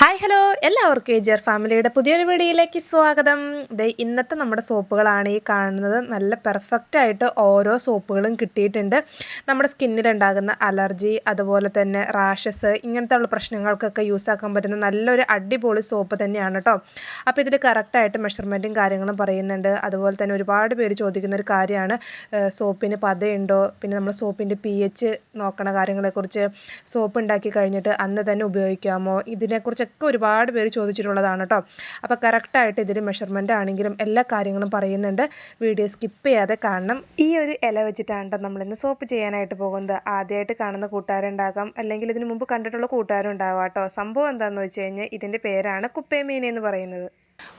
Hi hello എല്ലാവർക്കും ഏജിയർ ഫാമിലിയുടെ പുതിയൊരു വീഡിയോയിലേക്ക് സ്വാഗതം. ദേ ഇന്നത്തെ നമ്മുടെ സോപ്പുകളാണ് ഈ കാണുന്നത്. നല്ല പെർഫെക്റ്റ് ആയിട്ട് ഓരോ സോപ്പുകളും കിട്ടിയിട്ടുണ്ട്. നമ്മുടെ സ്കിന്നിലുണ്ടാകുന്ന അലർജി അതുപോലെ തന്നെ റാഷസ് ഇങ്ങനത്തെ ഉള്ള പ്രശ്നങ്ങൾക്കൊക്കെ യൂസ് ആക്കാൻ പറ്റുന്ന നല്ലൊരു അടിപൊളി സോപ്പ് തന്നെയാണ് കേട്ടോ അപ്പോൾ ഇതിൽ കറക്റ്റായിട്ട് മെഷർമെന്റും കാര്യങ്ങളും പറയുന്നുണ്ട്. അതുപോലെ തന്നെ ഒരുപാട് പേര് ചോദിക്കുന്ന ഒരു കാര്യമാണ്. സോപ്പിന് പതയുണ്ടോ? പിന്നെ നമ്മൾ സോപ്പിന്റെ പി എച്ച് നോക്കണ കാര്യങ്ങളെക്കുറിച്ച് സോപ്പ് ഉണ്ടാക്കി കഴിഞ്ഞിട്ട് അന്ന് തന്നെ ഉപയോഗിക്കാമോ? ഇതിനെക്കുറിച്ചൊക്കെ ഒരുപാട് പേര് ചോദിച്ചിട്ടുള്ളതാണ് കേട്ടോ. അപ്പോൾ കറക്റ്റായിട്ട് ഇതിൽ മെഷർമെന്റ് ആണെങ്കിലും എല്ലാ കാര്യങ്ങളും പറയുന്നുണ്ട്. വീഡിയോ സ്കിപ്പ് ചെയ്യാതെ കാണണം. ഈ ഒരു ഇല വെച്ചിട്ടാണ് കേട്ടോ നമ്മളിന്ന് സോപ്പ് ചെയ്യാനായിട്ട് പോകുന്നത്. ആദ്യമായിട്ട് കാണുന്ന കൂട്ടുകാരുണ്ടാകാം. അല്ലെങ്കിൽ ഇതിന് മുമ്പ് കണ്ടിട്ടുള്ള കൂട്ടുകാരുണ്ടാവാം കേട്ടോ സംഭവം എന്താണെന്ന് വെച്ച് കഴിഞ്ഞാൽ ഇതിന്റെ പേരാണ് കുപ്പേമീനെന്ന് പറയുന്നത്.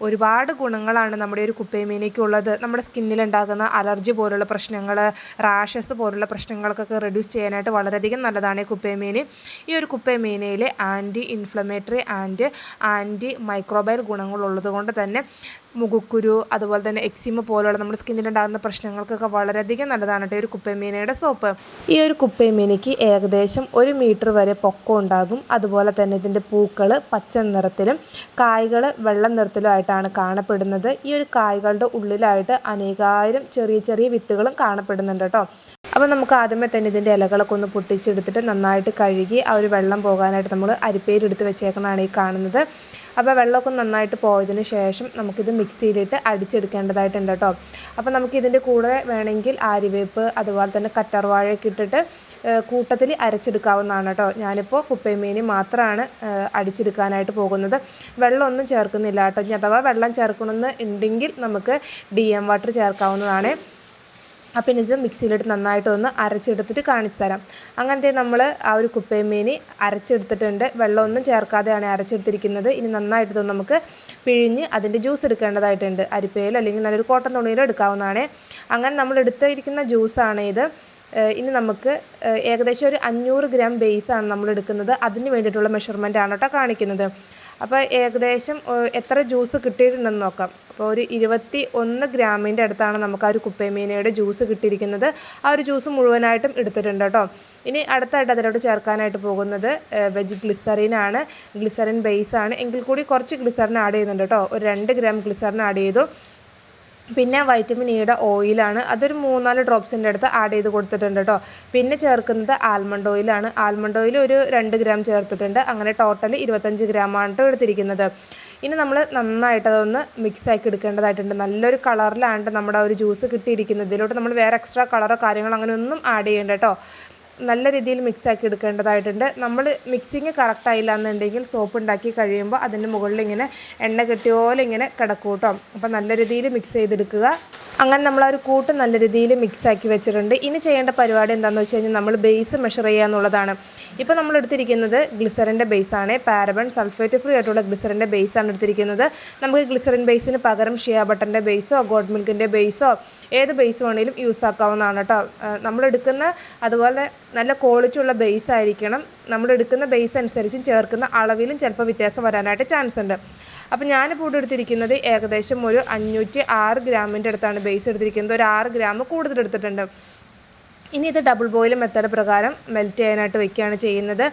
ഒരുപാട് ഗുണങ്ങളാണ് നമ്മുടെ ഒരു കുപ്പേമീനയ്ക്കുള്ളത്. നമ്മുടെ സ്കിന്നിലുണ്ടാകുന്ന അലർജി പോലുള്ള പ്രശ്നങ്ങൾ റാഷസ് പോലുള്ള പ്രശ്നങ്ങൾക്കൊക്കെ റെഡ്യൂസ് ചെയ്യാനായിട്ട് വളരെയധികം നല്ലതാണ് ഈ കുപ്പേമീന്. ഈ ഒരു കുപ്പേമീനയിൽ anti inflammatory and anti microbial ഗുണങ്ങളുള്ളത് കൊണ്ട് തന്നെ മുഖക്കുരു അതുപോലെ തന്നെ എക്സിമ പോലുള്ള നമ്മുടെ സ്കിന്നിലുണ്ടാകുന്ന പ്രശ്നങ്ങൾക്കൊക്കെ വളരെയധികം നല്ലതാണ് കേട്ടോ ഒരു കുപ്പേമീനയുടെ സോപ്പ്. ഈ ഒരു കുപ്പേമീനയ്ക്ക് ഏകദേശം ഒരു മീറ്റർ വരെ പൊക്കം ഉണ്ടാകും. അതുപോലെ തന്നെ ഇതിന്റെ പൂക്കൾ പച്ച നിറത്തിലും കായ്കൾ വെള്ള നിറത്തിലും ആയിട്ടാണ് കാണപ്പെടുന്നത്. ഈ ഒരു കായ്കളുടെ ഉള്ളിലായിട്ട് അനേകായിരം ചെറിയ ചെറിയ വിത്തുകളും കാണപ്പെടുന്നുണ്ട് കേട്ടോ. അപ്പോൾ നമുക്ക് ആദ്യമേ തന്നെ ഇതിന്റെ ഇലകളൊക്കെ ഒന്ന് പൊട്ടിച്ചെടുത്തിട്ട് നന്നായിട്ട് കഴുകി ആ ഒരു വെള്ളം പോകാനായിട്ട് നമ്മൾ അരിപ്പയിലെടുത്ത് വെച്ചേക്കണമാണ് ഈ കാണുന്നത്. അപ്പോൾ വെള്ളമൊക്കെ നന്നായിട്ട് പോയതിന് ശേഷം നമുക്കിത് മിക്സിയിലിട്ട് അടിച്ചെടുക്കേണ്ടതായിട്ടുണ്ട് കേട്ടോ. അപ്പോൾ നമുക്ക് ഇതിന്റെ കൂടെ വേണമെങ്കിൽ ആരിവേപ്പ് അതുപോലെ തന്നെ കറ്റർവാഴയൊക്കെ ഇട്ടിട്ട് കൂട്ടത്തിൽ അരച്ചെടുക്കാവുന്നതാണ് കേട്ടോ. ഞാനിപ്പോൾ കുപ്പയമീനി മാത്രമാണ് അടിച്ചെടുക്കാനായിട്ട് പോകുന്നത്. വെള്ളമൊന്നും ചേർക്കുന്നില്ല കേട്ടോ. ഇനി അഥവാ വെള്ളം ചേർക്കണമെന്ന് ഉണ്ടെങ്കിൽ നമുക്ക് ഡി എം വാട്ടർ ചേർക്കാവുന്നതാണ്. അപ്പം ഇത് മിക്സിയിലിട്ട് നന്നായിട്ട് ഒന്ന് അരച്ചെടുത്തിട്ട് കാണിച്ചു തരാം. അങ്ങനത്തെ നമ്മൾ ആ ഒരു കുപ്പയമീൻ അരച്ചെടുത്തിട്ടുണ്ട്. വെള്ളമൊന്നും ചേർക്കാതെയാണ് അരച്ചെടുത്തിരിക്കുന്നത്. ഇനി നന്നായിട്ട് ഇതൊന്ന് നമുക്ക് പിഴിഞ്ഞ് അതിന്റെ ജ്യൂസ് എടുക്കേണ്ടതായിട്ടുണ്ട്. അരിപ്പയിലോ അല്ലെങ്കിൽ നല്ലൊരു കോട്ടൺ തുണിയിലോ എടുക്കാവുന്നതാണ്. അങ്ങനെ നമ്മൾ എടുത്തിരിക്കുന്ന ജ്യൂസാണ് ഇത്. ഇനി നമുക്ക് ഏകദേശം ഒരു അഞ്ഞൂറ് ഗ്രാം ബേസാണ് നമ്മൾ എടുക്കുന്നത്. അതിന് വേണ്ടിയിട്ടുള്ള മെഷർമെന്റ് ആണ് കേട്ടോ കാണിക്കുന്നത്. അപ്പോൾ ഏകദേശം എത്ര ജ്യൂസ് കിട്ടിയിട്ടുണ്ടെന്ന് നോക്കാം. അപ്പോൾ ഒരു ഇരുപത്തി ഒന്ന് ഗ്രാമിന്റെ അടുത്താണ് നമുക്ക് ആ ഒരു കുപ്പയമീനയുടെ ജ്യൂസ് കിട്ടിയിരിക്കുന്നത്. ആ ഒരു ജ്യൂസ് മുഴുവനായിട്ടും എടുത്തിട്ടുണ്ട് കേട്ടോ. ഇനി അടുത്തായിട്ട് അതിലോട്ട് ചേർക്കാനായിട്ട് പോകുന്നത് വെജ് ഗ്ലിസറിനാണ് ഗ്ലിസറിൻ ബേസ് ആണ് എങ്കിൽ കൂടി കുറച്ച് ഗ്ലിസറിൻ ആഡ് ചെയ്യുന്നുണ്ട് കേട്ടോ. ഒരു രണ്ട് ഗ്രാം ഗ്ലിസറിൻ ആഡ് ചെയ്തു. പിന്നെ വൈറ്റമിൻ ഇയുടെ ഓയിലാണ് അതൊരു മൂന്നാൽ ഡ്രോപ്സിന്റെ അടുത്ത് ആഡ് ചെയ്ത് കൊടുത്തിട്ടുണ്ട് കേട്ടോ പിന്നെ ചേർക്കുന്നത് ആൽമണ്ട് ഓയിലാണ് ആൽമണ്ട് ഓയിൽ ഒരു രണ്ട് ഗ്രാം ചേർത്തിട്ടുണ്ട്. അങ്ങനെ ടോട്ടൽ ഇരുപത്തഞ്ച് ഗ്രാമാണ് കേട്ടോ എടുത്തിരിക്കുന്നത്. ഇനി നമ്മൾ നന്നായിട്ട് അതൊന്ന് മിക്സ് ആക്കി എടുക്കേണ്ടതായിട്ടുണ്ട്. നല്ലൊരു കളറിലാണ് നമ്മുടെ ഒരു ജ്യൂസ് കിട്ടിയിരിക്കുന്നത്. ഇതിലോട്ട് നമ്മൾ വേറെ എക്സ്ട്രാ കളറോ കാര്യങ്ങളോ അങ്ങനെ ഒന്നും ആഡ് ചെയ്യേണ്ട കേട്ടോ നല്ല രീതിയിൽ മിക്സ് ആക്കി എടുക്കേണ്ടതായിട്ടുണ്ട്. നമ്മൾ മിക്സിങ് കറക്റ്റ് ആയില്ല എന്നുണ്ടെങ്കിൽ സോപ്പ് ഉണ്ടാക്കി കഴിയുമ്പോൾ അതിന്റെ മുകളിൽ ഇങ്ങനെ എണ്ണ കെട്ടിയ പോലെ ഇങ്ങനെ കിടക്കും കേട്ടോ. അപ്പോൾ നല്ല രീതിയിൽ മിക്സ് ചെയ്തെടുക്കുക. അങ്ങനെ നമ്മൾ ആ ഒരു കൂട്ട് നല്ല രീതിയിൽ മിക്സ് ആക്കി വെച്ചിട്ടുണ്ട്. ഇനി ചെയ്യേണ്ട പരിപാടി എന്താണെന്ന് വെച്ച് കഴിഞ്ഞാൽ നമ്മൾ ബേസ് മെഷർ ചെയ്യുക എന്നുള്ളതാണ്. ഇപ്പോൾ നമ്മൾ എടുത്തിരിക്കുന്നത് ഗ്ലിസറിന്റെ ബേസാണ് പാരബൺ സൾഫേറ്റ് ഫ്രീ ആയിട്ടുള്ള ഗ്ലിസറിന്റെ ബേസാണ് എടുത്തിരിക്കുന്നത്. നമുക്ക് ഗ്ലിസറിൻ ബേസിന് പകരം ഷിയ ബട്ടന്റെ ബേസോ ഗോഡ് മിൽക്കിന്റെ ബേസോ ഏത് ബേസ് വേണമെങ്കിലും യൂസ് ആക്കാവുന്നതാണ് കേട്ടോ നമ്മളെടുക്കുന്ന അതുപോലെ നല്ല ക്വാളിറ്റി ഉള്ള ബേസ് ആയിരിക്കണം. നമ്മളെടുക്കുന്ന ബേസ് അനുസരിച്ചും ചേർക്കുന്ന അളവിലും ചിലപ്പോൾ വ്യത്യാസം വരാനായിട്ട് ചാൻസ് ഉണ്ട്. അപ്പോൾ ഞാനിപ്പോൾ ഇവിടെ എടുത്തിരിക്കുന്നത് ഏകദേശം ഒരു അഞ്ഞൂറ്റി ആറ് ഗ്രാമിന്റെ അടുത്താണ് ബേസ് എടുത്തിരിക്കുന്നത്. ഒരു ആറ് ഗ്രാം കൂടുതൽ എടുത്തിട്ടുണ്ട്. ഇനി ഇത് ഡബിൾ ബോയിൽ മെത്തേഡ് പ്രകാരം മെൽറ്റ് ചെയ്യാനായിട്ട് വെക്കുകയാണ് ചെയ്യുന്നത്.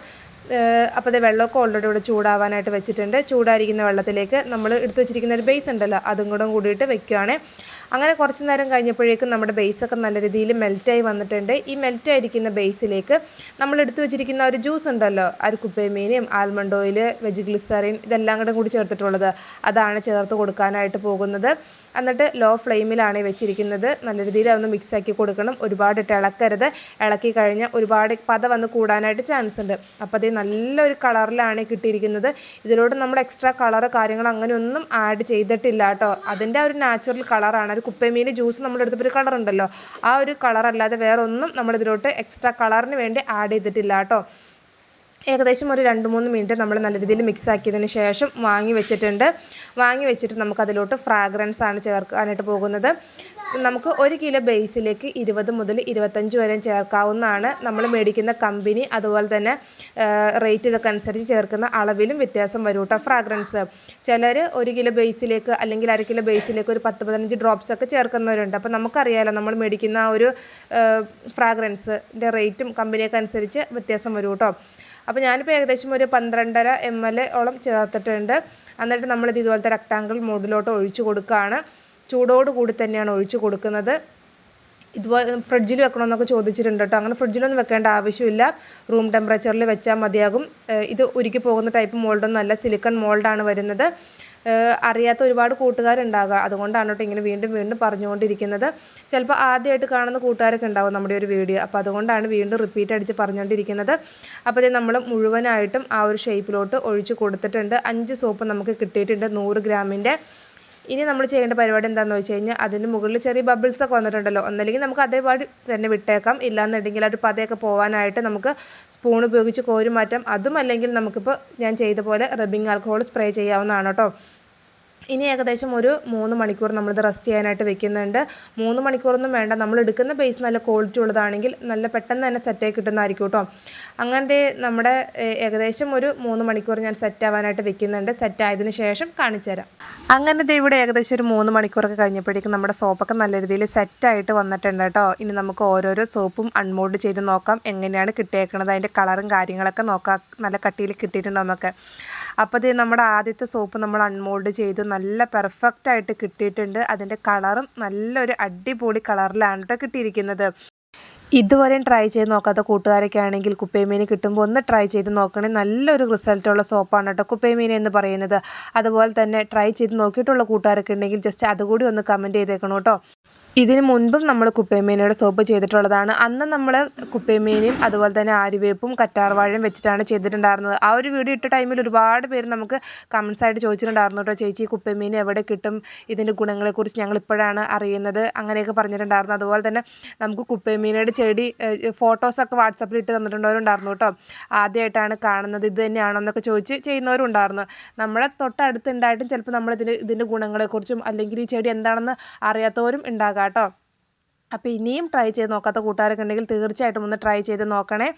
അപ്പോൾ അത് വെള്ളമൊക്കെ ഓൾറെഡി ഇവിടെ ചൂടാവാനായിട്ട് വെച്ചിട്ടുണ്ട്. ചൂടായിരിക്കുന്ന വെള്ളത്തിലേക്ക് നമ്മൾ എടുത്തു വെച്ചിരിക്കുന്ന ഒരു ബേസ് ഉണ്ടല്ലോ അതും കൂടെ കൂടിയിട്ട് വെക്കുകയാണ്. അങ്ങനെ കുറച്ച് നേരം കഴിഞ്ഞപ്പോഴേക്കും നമ്മുടെ ബേസൊക്കെ നല്ല രീതിയിൽ മെൽറ്റായി വന്നിട്ടുണ്ട്. ഈ മെൽറ്റായിരിക്കുന്ന ബേസിലേക്ക് നമ്മൾ എടുത്തു വെച്ചിരിക്കുന്ന ഒരു ജ്യൂസ് ഉണ്ടല്ലോ അരിക്കുപ്പേമീനും ആൽമണ്ട് ഓയിൽ വെജ് ഗ്ലിസറിൻ ഇതെല്ലാം കൂടെ കൂടി ചേർത്തിട്ടുള്ളത്. അതാണ് ചേർത്ത് കൊടുക്കാനായിട്ട് പോകുന്നത്. എന്നിട്ട് ലോ ഫ്ലെയിമിലാണ് വെച്ചിരിക്കുന്നത്. നല്ല രീതിയിൽ അതൊന്ന് മിക്സാക്കി കൊടുക്കണം. ഒരുപാട് ഇട്ട് ഇളക്കരുത്. ഇളക്കി കഴിഞ്ഞാൽ ഒരുപാട് പത വന്ന് കൂടാനായിട്ട് ചാൻസ് ഉണ്ട്. അപ്പോൾ അത് നല്ലൊരു കളറിലാണ് കിട്ടിയിരിക്കുന്നത്. ഇതിലോട്ട് നമ്മൾ എക്സ്ട്രാ കളർ കാര്യങ്ങൾ അങ്ങനെയൊന്നും ആഡ് ചെയ്തിട്ടില്ല കേട്ടോ. അതിന്റെ ഒരു നാച്ചുറൽ കളറാണ് ഒരു കുപ്പമീൻ ജ്യൂസ് നമ്മൾ എടുത്തപ്പോൾ ഒരു കളർ ഉണ്ടല്ലോ. ആ ഒരു കളർ അല്ലാതെ വേറെ ഒന്നും നമ്മൾ ഇതിലോട്ട് എക്സ്ട്രാ കളറിന് വേണ്ടി ആഡ് ചെയ്തിട്ടില്ല കേട്ടോ. ഏകദേശം ഒരു രണ്ട് മൂന്ന് മിനിറ്റ് നമ്മൾ നല്ല രീതിയിൽ മിക്സ് ആക്കിയതിന് ശേഷം വാങ്ങി വെച്ചിട്ടുണ്ട്. വാങ്ങി വെച്ചിട്ട് നമുക്ക് അതിലോട്ട് ഫ്രാഗ്രൻസ് ആണ് ചേർക്കാനായിട്ട് പോകുന്നത്. നമുക്ക് ഒരു കിലോ ബേസിലേക്ക് ഇരുപത് മുതൽ ഇരുപത്തഞ്ച് വരെ ചേർക്കാവുന്നതാണ്. നമ്മൾ മേടിക്കുന്ന കമ്പനി അതുപോലെ തന്നെ റേറ്റ് ഇതൊക്കെ അനുസരിച്ച് ചേർക്കുന്ന അളവിലും വ്യത്യാസം വരും കേട്ടോ ഫ്രാഗ്രൻസ് ചിലർ ഒരു കിലോ ബേസിലേക്ക് അല്ലെങ്കിൽ അര കിലോ ബേസിലേക്ക് ഒരു പത്ത് പതിനഞ്ച് ഡ്രോപ്സ് ഒക്കെ ചേർക്കുന്നവരുണ്ട്. അപ്പോൾ നമുക്കറിയാമല്ലോ നമ്മൾ മേടിക്കുന്ന ആ ഒരു ഫ്രാഗ്രൻസിന്റെ റേറ്റും കമ്പനിയൊക്കെ അനുസരിച്ച് വ്യത്യാസം വരും കേട്ടോ. അപ്പോൾ ഞാനിപ്പോൾ ഏകദേശം ഒരു പന്ത്രണ്ടര എം എൽ ഓളം ചേർത്തിട്ടുണ്ട്. എന്നിട്ട് നമ്മളിത് ഇതുപോലത്തെ റെക്ടാങ്കിൾ മോഡിലോട്ട് ഒഴിച്ചു കൊടുക്കുകയാണ് ചൂടോട് കൂടി തന്നെയാണ് ഒഴിച്ചു കൊടുക്കുന്നത്. ഇതുപോലെ ഫ്രിഡ്ജിൽ വെക്കണമെന്നൊക്കെ ചോദിച്ചിട്ടുണ്ട് കേട്ടോ. അങ്ങനെ ഫ്രിഡ്ജിലൊന്നും വെക്കേണ്ട ആവശ്യമില്ല. റൂം ടെമ്പറേച്ചറിൽ വെച്ചാൽ മതിയാകും. ഇത് ഉരുക്കി പോകുന്ന ടൈപ്പ് മോൾഡൊന്നും അല്ല. സിലിക്കൺ മോൾഡാണ് വരുന്നത്. അറിയാത്ത ഒരുപാട് കൂട്ടുകാരുണ്ടാകുക അതുകൊണ്ടാണ് കേട്ടോ ഇങ്ങനെ വീണ്ടും വീണ്ടും പറഞ്ഞുകൊണ്ടിരിക്കുന്നത്. ചിലപ്പോൾ ആദ്യമായിട്ട് കാണുന്ന കൂട്ടുകാരൊക്കെ ഉണ്ടാവും നമ്മുടെ ഒരു വീഡിയോ. അപ്പോൾ അതുകൊണ്ടാണ് വീണ്ടും റിപ്പീറ്റ് അടിച്ച് പറഞ്ഞുകൊണ്ടിരിക്കുന്നത്. അപ്പോൾ നമ്മൾ മുഴുവനായിട്ടും ആ ഒരു ഷേപ്പിലോട്ട് ഒഴിച്ച് കൊടുത്തിട്ടുണ്ട്. അഞ്ച് സോപ്പ് നമുക്ക് കിട്ടിയിട്ടുണ്ട് നൂറ് ഗ്രാമിന്റെ ഇനി നമ്മൾ ചെയ്യേണ്ട പരിപാടി എന്താണെന്ന് വെച്ച് കഴിഞ്ഞാൽ അതിന് മുകളിൽ ചെറിയ ബബിൾസ് ഒക്കെ വന്നിട്ടുണ്ടല്ലോ. ഒന്നല്ലെങ്കിൽ നമുക്ക് അതേപാടി തന്നെ വിട്ടേക്കാം. ഇല്ലാന്നുണ്ടെങ്കിൽ അത് പതയൊക്കെ പോകാനായിട്ട് നമുക്ക് സ്പൂൺ ഉപയോഗിച്ച് കോരി മാറ്റാം അതും അല്ലെങ്കിൽ നമുക്കിപ്പോൾ ഞാൻ ചെയ്ത പോലെ റബ്ബിംഗ് ആൽക്കഹോൾ സ്പ്രേ ചെയ്യാവുന്നതാണ് കേട്ടോ. ഇനി ഏകദേശം ഒരു മൂന്ന് മണിക്കൂർ നമ്മളിത് റെസ്റ്റ് ചെയ്യാനായിട്ട് വെക്കുന്നുണ്ട്. മൂന്ന് മണിക്കൂറൊന്നും വേണ്ട. നമ്മൾ എടുക്കുന്ന ബേസ് നല്ല ക്വാളിറ്റി ഉള്ളതാണെങ്കിൽ നല്ല പെട്ടെന്ന് തന്നെ സെറ്റായി കിട്ടുന്നതായിരിക്കും കേട്ടോ അങ്ങനത്തെ നമ്മുടെ ഏകദേശം ഒരു മൂന്ന് മണിക്കൂർ ഞാൻ സെറ്റ് ആവാനായിട്ട് വെക്കുന്നുണ്ട്. സെറ്റ് ആയതിനു ശേഷം കാണിച്ചു തരാം. അങ്ങനെ ദേ ഇവിടെ ഏകദേശം ഒരു മൂന്ന് മണിക്കൂറൊക്കെ കഴിഞ്ഞപ്പോഴേക്കും നമ്മുടെ സോപ്പൊക്കെ നല്ല രീതിയിൽ സെറ്റായിട്ട് വന്നിട്ടുണ്ട് കേട്ടോ ഇനി നമുക്ക് ഓരോരോ സോപ്പും അൺമോൾഡ് ചെയ്ത് നോക്കാം. എങ്ങനെയാണ് കിട്ടിയേക്കുന്നത് അതിന്റെ കളറും കാര്യങ്ങളൊക്കെ നോക്കാം. നല്ല കട്ടിയിൽ കിട്ടിയിട്ടുണ്ടോ എന്നൊക്കെ. അപ്പോൾ ഇത് നമ്മുടെ ആദ്യത്തെ സോപ്പ് നമ്മൾ അൺമോൾഡ് ചെയ്ത് നല്ല പെർഫെക്റ്റ് ആയിട്ട് കിട്ടിയിട്ടുണ്ട്. അതിന്റെ കളറും നല്ലൊരു അടിപൊളി കളറിലാണ് കേട്ടോ കിട്ടിയിരിക്കുന്നത്. ഇതുവരെയും ട്രൈ ചെയ്ത് നോക്കാത്ത കൂട്ടുകാരൊക്കെ ആണെങ്കിൽ കുപ്പേമീൻ കിട്ടുമ്പോൾ ഒന്ന് ട്രൈ ചെയ്ത് നോക്കണേ. നല്ലൊരു റിസൾട്ടുള്ള സോപ്പാണ് കേട്ടോ കുപ്പേമീൻ എന്ന് പറയുന്നത്. അതുപോലെ തന്നെ ട്രൈ ചെയ്ത് നോക്കിയിട്ടുള്ള കൂട്ടുകാരൊക്കെ ഉണ്ടെങ്കിൽ ജസ്റ്റ് അതുകൂടി ഒന്ന് കമന്റ് ചെയ്തേക്കണം കേട്ടോ ഇതിന് മുൻപും നമ്മൾ കുപ്പേമീനയുടെ സോപ്പ് ചെയ്തിട്ടുള്ളതാണ്. അന്ന് നമ്മൾ കുപ്പേമീനും അതുപോലെ തന്നെ ആര്യവേപ്പും കറ്റാർവാഴയും വെച്ചിട്ടാണ് ചെയ്തിട്ടുണ്ടായിരുന്നത്. ആ ഒരു വീഡിയോ ഇട്ട ടൈമിൽ ഒരുപാട് പേര് നമുക്ക് കമൻസ് ആയിട്ട് ചോദിച്ചിട്ടുണ്ടായിരുന്നു കേട്ടോ ചേച്ചി കുപ്പേമീൻ എവിടെ കിട്ടും? ഇതിന്റെ ഗുണങ്ങളെക്കുറിച്ച് ഞങ്ങൾ ഇപ്പോഴാണ് അറിയുന്നത്. അങ്ങനെയൊക്കെ പറഞ്ഞിട്ടുണ്ടായിരുന്നു. അതുപോലെ തന്നെ നമുക്ക് കുപ്പേമീനയുടെ ചെടി ഫോട്ടോസൊക്കെ വാട്സപ്പിൽ ഇട്ട് തന്നിട്ടുണ്ടവരുണ്ടായിരുന്നു കേട്ടോ ആദ്യമായിട്ടാണ് കാണുന്നത്. ഇത് തന്നെയാണോ എന്നൊക്കെ ചോദിച്ച് ചെയ്യുന്നവരും ഉണ്ടായിരുന്നു നമ്മളെ തൊട്ടടുത്തുണ്ടായിട്ടും ചിലപ്പോൾ നമ്മളിതിന് ഇതിന്റെ ഗുണങ്ങളെക്കുറിച്ചും അല്ലെങ്കിൽ ഈ ചെടി എന്താണെന്ന് അറിയാത്തവരും ഉണ്ടാകാം കേട്ടോ. അപ്പോൾ ഇനിയും ട്രൈ ചെയ്ത് നോക്കാത്ത കൂട്ടുകാരൊക്കെ ഉണ്ടെങ്കിൽ തീർച്ചയായിട്ടും ഒന്ന് ട്രൈ ചെയ്ത് നോക്കണേ.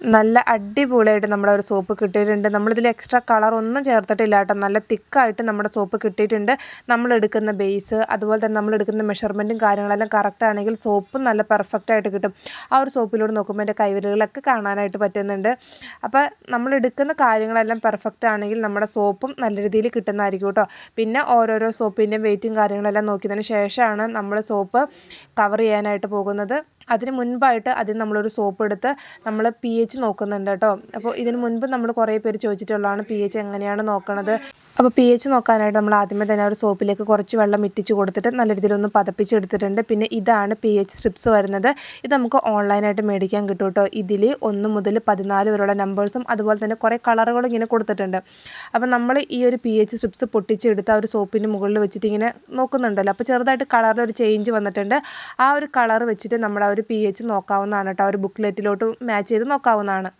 നല്ല അടിപൊളിയായിട്ട് നമ്മുടെ ഒരു സോപ്പ് കിട്ടിയിട്ടുണ്ട്. നമ്മളിതിൽ എക്സ്ട്രാ കളർ ഒന്നും ചേർത്തിട്ടില്ല കേട്ടോ. നല്ല തിക്കായിട്ട് നമ്മുടെ സോപ്പ് കിട്ടിയിട്ടുണ്ട്. നമ്മൾ എടുക്കുന്ന ബേസ് അതുപോലെ തന്നെ നമ്മൾ എടുക്കുന്ന മെഷർമെന്റും കാര്യങ്ങളെല്ലാം കറക്റ്റ് ആണെങ്കിൽ സോപ്പും നല്ല പെർഫെക്റ്റ് ആയിട്ട് കിട്ടും. ആ ഒരു സോപ്പിലൂടെ നോക്കുമ്പോൾ എന്റെ കൈവിരലുകളൊക്കെ കാണാനായിട്ട് പറ്റുന്നുണ്ട്. അപ്പോൾ നമ്മൾ എടുക്കുന്ന കാര്യങ്ങളെല്ലാം പെർഫെക്റ്റ് ആണെങ്കിൽ നമ്മുടെ സോപ്പും നല്ല രീതിയിൽ കിട്ടുന്നതായിരിക്കും കേട്ടോ. പിന്നെ ഓരോരോ സോപ്പിന്റെയും വെയിറ്റും കാര്യങ്ങളെല്ലാം നോക്കിയതിന് ശേഷമാണ് നമ്മൾ സോപ്പ് കവർ ചെയ്യാനായിട്ട് പോകുന്നത്. അതിന് മുൻപായിട്ട് അതിന് നമ്മളൊരു സോപ്പ് എടുത്ത് നമ്മൾ പി എച്ച് നോക്കുന്നുണ്ട് കേട്ടോ. അപ്പോൾ ഇതിന് മുൻപ് നമ്മൾ കുറേ പേര് ചോദിച്ചിട്ടുള്ളതാണ് പി എച്ച് എങ്ങനെയാണ് നോക്കണത്? അപ്പോൾ പി എച്ച് നോക്കാനായിട്ട് നമ്മൾ ആദ്യമേ തന്നെ ഒരു സോപ്പിലേക്ക് കുറച്ച് വെള്ളം ഇറ്റിച്ച് കൊടുത്തിട്ട് നല്ല രീതിയിലൊന്ന് പതപ്പിച്ചെടുത്തിട്ടുണ്ട് പിന്നെ ഇതാണ് പി എച്ച് സ്ട്രിപ്സ് വരുന്നത്. ഇത് നമുക്ക് ഓൺലൈനായിട്ട് മേടിക്കാൻ കിട്ടും കേട്ടോ. ഇതിൽ ഒന്ന് മുതൽ പതിനാല് വരെയുള്ള നമ്പേഴ്സും അതുപോലെ തന്നെ കുറേ കളറുകളും ഇങ്ങനെ കൊടുത്തിട്ടുണ്ട്. അപ്പോൾ നമ്മൾ ഈ ഒരു പി എച്ച് സ്ട്രിപ്സ് പൊട്ടിച്ചെടുത്ത് ആ ഒരു സോപ്പിന്റെ മുകളിൽ വെച്ചിട്ട് ഇങ്ങനെ നോക്കുന്നുണ്ടല്ലോ. അപ്പോൾ ചെറുതായിട്ട് കളറിൽ ഒരു ചേഞ്ച് വന്നിട്ടുണ്ട്. ആ ഒരു കളർ വെച്ചിട്ട് നമ്മൾ ആ ഒരു പി എച്ച് നോക്കാവുന്നതാണ് കേട്ടോ. ആ ഒരു ബുക്ക്ലെറ്റിലോട്ട് മാച്ച് ചെയ്ത് നോക്കാവുന്നതാണ്.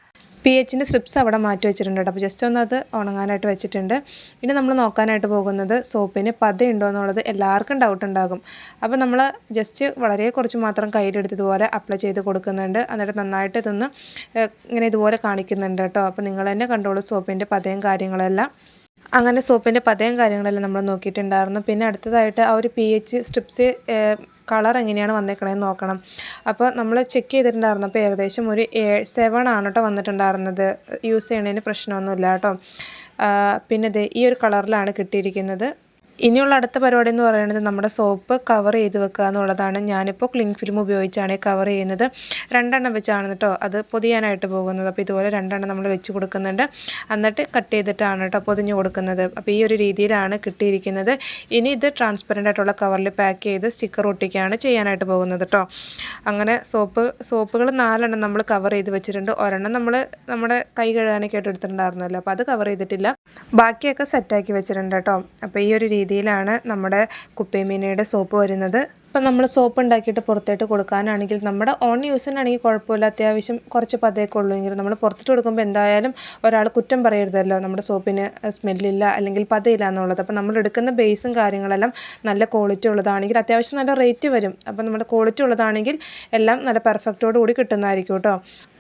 പി എച്ചിന്റെ സ്ട്രിപ്സ് അവിടെ മാറ്റി വെച്ചിട്ടുണ്ട് അപ്പോൾ ജസ്റ്റ് ഒന്ന് അത് ഉണങ്ങാനായിട്ട് വെച്ചിട്ടുണ്ട്. ഇനി നമ്മൾ നോക്കാനായിട്ട് പോകുന്നത് സോപ്പിന് പതയുണ്ടോ എന്നുള്ളത് എല്ലാവർക്കും ഡൗട്ട് ഉണ്ടാകും. അപ്പോൾ നമ്മൾ ജസ്റ്റ് വളരെ കുറച്ച് മാത്രം കയ്യിലെടുത്തതുപോലെ അപ്ലൈ ചെയ്ത് കൊടുക്കുന്നുണ്ട്. എന്നിട്ട് നന്നായിട്ട് ഇതൊന്ന് ഇങ്ങനെ ഇതുപോലെ കാണിക്കുന്നുണ്ട് കേട്ടോ. അപ്പോൾ നിങ്ങൾ തന്നെ കണ്ടോളൂ സോപ്പിന്റെ പതയും കാര്യങ്ങളെല്ലാം. അങ്ങനെ സോപ്പിന്റെ പതയും കാര്യങ്ങളെല്ലാം നമ്മൾ നോക്കിയിട്ടുണ്ടായിരുന്നു. പിന്നെ അടുത്തതായിട്ട് ആ ഒരു പി എച്ച് സ്ട്രിപ്സ് കളർ എങ്ങനെയാണ് വന്നേക്കണേന്ന് നോക്കണം. അപ്പോൾ നമ്മൾ ചെക്ക് ചെയ്തിട്ടുണ്ടായിരുന്നു. അപ്പോൾ ഏകദേശം ഒരു ഏ സെവൻ ആണ് കേട്ടോ വന്നിട്ടുണ്ടായിരുന്നത്. യൂസ് ചെയ്യണതിന് പ്രശ്നമൊന്നുമില്ല കേട്ടോ പിന്നെ ദേ ഈ ഒരു കളറിലാണ് കിട്ടിയിരിക്കുന്നത്. ഇനിയുള്ള അടുത്ത പരിപാടി എന്ന് പറയുന്നത് നമ്മുടെ സോപ്പ് കവർ ചെയ്ത് വെക്കുക എന്നുള്ളതാണ്. ഞാനിപ്പോൾ ക്ലിങ് ഫിലിം ഉപയോഗിച്ചാണ് കവർ ചെയ്യുന്നത്. രണ്ടെണ്ണം വെച്ചാണ് കേട്ടോ അത് പൊതിയാനായിട്ട് പോകുന്നത്. അപ്പോൾ ഇതുപോലെ രണ്ടെണ്ണം നമ്മൾ വെച്ച് കൊടുക്കുന്നുണ്ട്. എന്നിട്ട് കട്ട് ചെയ്തിട്ടാണ് കേട്ടോ പൊതിഞ്ഞ് കൊടുക്കുന്നത്. അപ്പോൾ ഈ ഒരു രീതിയിലാണ് കിട്ടിയിരിക്കുന്നത്. ഇനി ഇത് ട്രാൻസ്പെറന്റ് ആയിട്ടുള്ള കവറിൽ പാക്ക് ചെയ്ത് സ്റ്റിക്കർ ഒട്ടിക്കുകയാണ് ചെയ്യാനായിട്ട് പോകുന്നത് കേട്ടോ. അങ്ങനെ സോപ്പ് സോപ്പുകൾ നാലെണ്ണം നമ്മൾ കവർ ചെയ്ത് വെച്ചിട്ടുണ്ട്. ഒരെണ്ണം നമ്മൾ നമ്മുടെ കൈ കഴുകാനൊക്കെ ആയിട്ട് എടുത്തിട്ടുണ്ടായിരുന്നല്ലോ. അപ്പോൾ അത് കവർ ചെയ്തിട്ടില്ല. ബാക്കിയൊക്കെ സെറ്റാക്കി വെച്ചിട്ടുണ്ട് കേട്ടോ. അപ്പോൾ ഈ ഒരു രീതിയിലാണ് നമ്മുടെ കുപ്പിമീനയുടെ സോപ്പ് വരുന്നത്. ഇപ്പം നമ്മൾ സോപ്പ് ഉണ്ടാക്കിയിട്ട് പുറത്തേട്ട് കൊടുക്കാനാണെങ്കിൽ നമ്മുടെ ഓൺ യൂസിനാണെങ്കിൽ കുഴപ്പമില്ല. അത്യാവശ്യം കുറച്ച് പതയൊക്കെ എങ്കിൽ നമ്മൾ പുറത്തിട്ട് കൊടുക്കുമ്പോൾ എന്തായാലും ഒരാൾ കുറ്റം പറയരുതല്ലോ. നമ്മുടെ സോപ്പിന് സ്മെല്ലില്ല അല്ലെങ്കിൽ പതയില്ല എന്നുള്ളത്. അപ്പോൾ നമ്മൾ എടുക്കുന്ന ബേസും കാര്യങ്ങളെല്ലാം നല്ല ക്വാളിറ്റി ഉള്ളതാണെങ്കിൽ അത്യാവശ്യം നല്ല റേറ്റ് വരും. അപ്പോൾ നമ്മുടെ ക്വാളിറ്റി ഉള്ളതാണെങ്കിൽ എല്ലാം നല്ല പെർഫെക്റ്റോട് കൂടി കിട്ടുന്നതായിരിക്കും കേട്ടോ.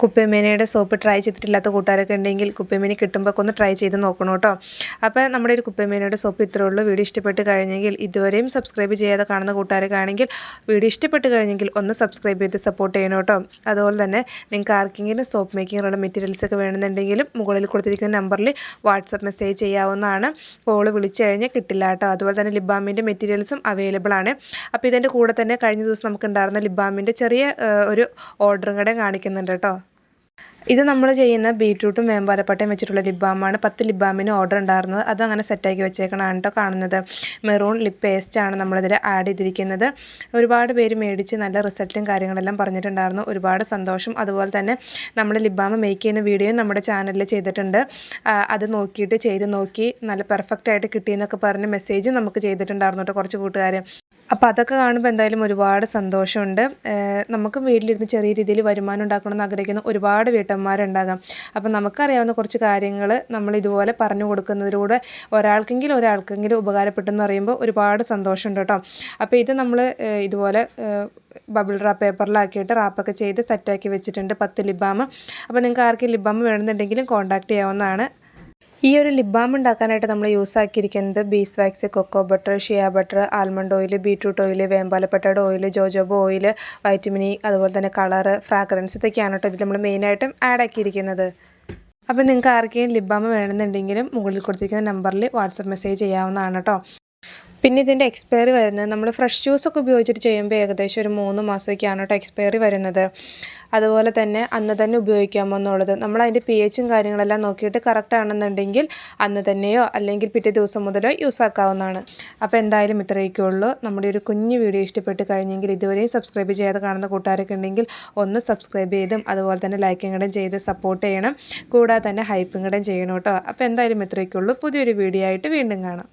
കുപ്പിമേനയുടെ സോപ്പ് ട്രൈ ചെയ്തിട്ടില്ലാത്ത കൂട്ടുകാരൊക്കെ ഉണ്ടെങ്കിൽ കുപ്പിമേനി കിട്ടുമ്പോൾ ഒന്ന് ട്രൈ ചെയ്ത് നോക്കണം കേട്ടോ. അപ്പോൾ നമ്മുടെ ഒരു കുപ്പിമേനയുടെ സോപ്പ് ഇത്രേ ഉള്ളൂ. വീഡിയോ ഇഷ്ടപ്പെട്ട് കഴിഞ്ഞെങ്കിൽ ഇതുവരെയും സബ്സ്ക്രൈബ് ചെയ്യാതെ കാണുന്ന കൂട്ടുകാരൊക്കെ ആണെങ്കിൽ വീഡിയോ ഇഷ്ടപ്പെട്ട് കഴിഞ്ഞെങ്കിൽ ഒന്ന് സബ്സ്ക്രൈബ് ചെയ്ത് സപ്പോർട്ട് ചെയ്യണം കേട്ടോ. അതുപോലെ തന്നെ നിങ്ങൾക്ക് ആർക്കെങ്കിലും സോപ്പ് മേക്കിങ്ങിനുള്ള മെറ്റീരിയൽസ് ഒക്കെ വേണമെന്നുണ്ടെങ്കിലും മുകളിൽ കൊടുത്തിരിക്കുന്ന നമ്പറിൽ വാട്സപ്പ് മെസ്സേജ് ചെയ്യാവുന്നതാണ്. കോൾ വിളിച്ചു കഴിഞ്ഞാൽ കിട്ടില്ല കേട്ടോ. അതുപോലെ തന്നെ ലിബാമിന്റെ മെറ്റീരിയൽസും അവൈലബിൾ ആണ്. അപ്പോൾ ഇതിന്റെ കൂടെ തന്നെ കഴിഞ്ഞ ദിവസം നമുക്ക് ഉണ്ടായിരുന്ന ലിബാമിന്റെ ചെറിയ ഒരു ഓർഡറും കൂടെ കാണിക്കുന്നുണ്ട് കേട്ടോ. ഇത് നമ്മൾ ചെയ്യുന്ന ബീട്രൂട്ടും വേമ്പാലപ്പട്ടയും വെച്ചിട്ടുള്ള ലിബാമാണ് പത്ത് ലിബാമിന് ഓർഡർ ഉണ്ടായിരുന്നത്. അത് അങ്ങനെ സെറ്റാക്കി വെച്ചേക്കണം കേട്ടോ കാണുന്നത്. മെറൂൺ ലിപ് പേസ്റ്റാണ് നമ്മളിതിൽ ആഡ് ചെയ്തിരിക്കുന്നത്. ഒരുപാട് പേര് മേടിച്ച് നല്ല റിസൾട്ടും കാര്യങ്ങളെല്ലാം പറഞ്ഞിട്ടുണ്ടായിരുന്നു. ഒരുപാട് സന്തോഷം. അതുപോലെ തന്നെ നമ്മൾ ലിബാമ മേക്ക് ചെയ്യുന്ന വീഡിയോയും നമ്മുടെ ചാനലിൽ ചെയ്തിട്ടുണ്ട്. അത് നോക്കിയിട്ട് ചെയ്ത് നോക്കി നല്ല പെർഫെക്റ്റ് ആയിട്ട് കിട്ടിയെന്നൊക്കെ പറഞ്ഞ് മെസ്സേജ് നമുക്ക് ചെയ്തിട്ടുണ്ടായിരുന്നു കേട്ടോ കുറച്ച് കൂട്ടുകാർ അപ്പോൾ അതൊക്കെ കാണുമ്പോൾ എന്തായാലും ഒരുപാട് സന്തോഷമുണ്ട്. നമുക്ക് വീട്ടിലിരുന്ന് ചെറിയ രീതിയിൽ വരുമാനം ഉണ്ടാക്കണമെന്ന് ആഗ്രഹിക്കുന്ന ഒരുപാട് വീട്ടമ്മമാരുണ്ടാകാം. അപ്പോൾ നമുക്കറിയാവുന്ന കുറച്ച് കാര്യങ്ങൾ നമ്മൾ ഇതുപോലെ പറഞ്ഞു കൊടുക്കുന്നതിലൂടെ ഒരാൾക്കെങ്കിലും ഒരാൾക്കെങ്കിലും ഉപകാരപ്പെട്ടെന്ന് പറയുമ്പോൾ ഒരുപാട് സന്തോഷമുണ്ട് കേട്ടോ. അപ്പോൾ ഇത് നമ്മൾ ഇതുപോലെ ബബിൾ റാപ്പ് പേപ്പറിലാക്കിയിട്ട് റാപ്പൊക്കെ ചെയ്ത് സെറ്റാക്കി വെച്ചിട്ടുണ്ട് പത്ത് ലിബാമ്. അപ്പോൾ നിങ്ങൾക്ക് ആർക്കും ലിബാമ് വേണമെന്നുണ്ടെങ്കിലും കോൺടാക്റ്റ് ചെയ്യാവുന്നതാണ്. ഈ ഒരു ലിപ് ബാം ഉണ്ടാക്കാനായിട്ട് നമ്മൾ use ആക്കിയിരിക്കുന്നത് bees wax cocoa butter shea butter almond oil beetroot oil വേമ്പാലപ്പെട്ടയുടെ oil jojoba oil vitamin E അതുപോലെ തന്നെ കളർ ഫ്രാഗ്രൻസ് ഇതൊക്കെയാണ് കേട്ടോ ഇതിൽ നമ്മൾ മെയിനായിട്ടും ആഡ് ആക്കിയിരിക്കുന്നത്. അപ്പോൾ നിങ്ങൾക്ക് ആർക്കെങ്കിലും ബാം വേണമെന്നുണ്ടെങ്കിലും മുകളിൽ കൊടുത്തിരിക്കുന്ന നമ്പറിൽ വാട്സപ്പ് മെസ്സേജ് ചെയ്യാവുന്നതാണ് കേട്ടോ. പിന്നെ ഇതിന്റെ എക്സ്പയറി വരുന്നത് നമ്മൾ ഫ്രഷ് ജ്യൂസൊക്കെ ഉപയോഗിച്ചിട്ട് ചെയ്യുമ്പോൾ ഏകദേശം ഒരു മൂന്ന് മാസമൊക്കെയാണ് കേട്ടോ എക്സ്പയറി വരുന്നത്. അതുപോലെ തന്നെ അന്ന് തന്നെ ഉപയോഗിക്കാമോ എന്നുള്ളത്. നമ്മൾ അതിന്റെ പി എച്ചും കാര്യങ്ങളെല്ലാം നോക്കിയിട്ട് കറക്റ്റ് ആണെന്നുണ്ടെങ്കിൽ അന്ന് തന്നെയോ അല്ലെങ്കിൽ പിറ്റേ ദിവസം മുതലോ യൂസ് ആക്കാവുന്നതാണ്. അപ്പോൾ എന്തായാലും ഇത്രയൊക്കെ ഉള്ളൂ നമ്മുടെ ഒരു കുഞ്ഞു വീഡിയോ ഇഷ്ടപ്പെട്ട് കഴിഞ്ഞെങ്കിൽ ഇതുവരെയും സബ്സ്ക്രൈബ് ചെയ്യാതെ കാണുന്ന കൂട്ടുകാരൊക്കെ ഉണ്ടെങ്കിൽ ഒന്ന് സബ്സ്ക്രൈബ് ചെയ്തും അതുപോലെ തന്നെ ലൈക്കും കൂടെ ചെയ്ത് സപ്പോർട്ട് ചെയ്യണം. കൂടാതെ തന്നെ ഹൈപ്പും കൂടെ ചെയ്യണം കേട്ടോ അപ്പോൾ എന്തായാലും ഇത്രയൊക്കെ ഉള്ളൂ പുതിയൊരു വീഡിയോ ആയിട്ട് വീണ്ടും കാണാം.